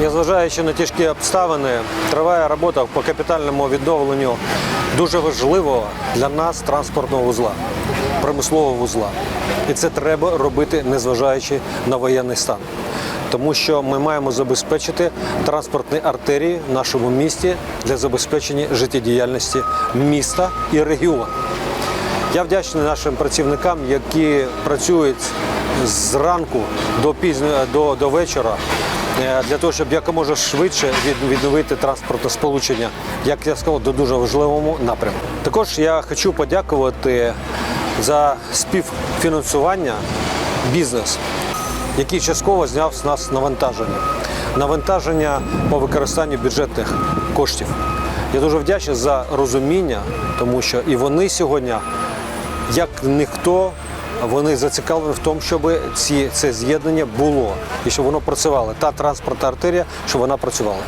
Незважаючи на тяжкі обставини, триває робота по капітальному відновленню дуже важливого для нас транспортного вузла, промислового вузла. І це треба робити, незважаючи на воєнний стан. Тому що ми маємо забезпечити транспортні артерії в нашому місті для забезпечення життєдіяльності міста і регіону. Я вдячний нашим працівникам, які працюють зранку до пізньої до, до вечора для того, щоб якомога швидше відновити транспортне сполучення, як я сказав, до дуже важливому напрямку. Також я хочу подякувати за співфінансування бізнес, який частково зняв з нас навантаження. Навантаження по використанню бюджетних коштів. Я дуже вдячний за розуміння, тому що і вони сьогодні, як ніхто, вони зацікавлені в тому, щоб ці, це з'єднання було і щоб воно працювало. Та транспортна артерія, щоб вона працювала.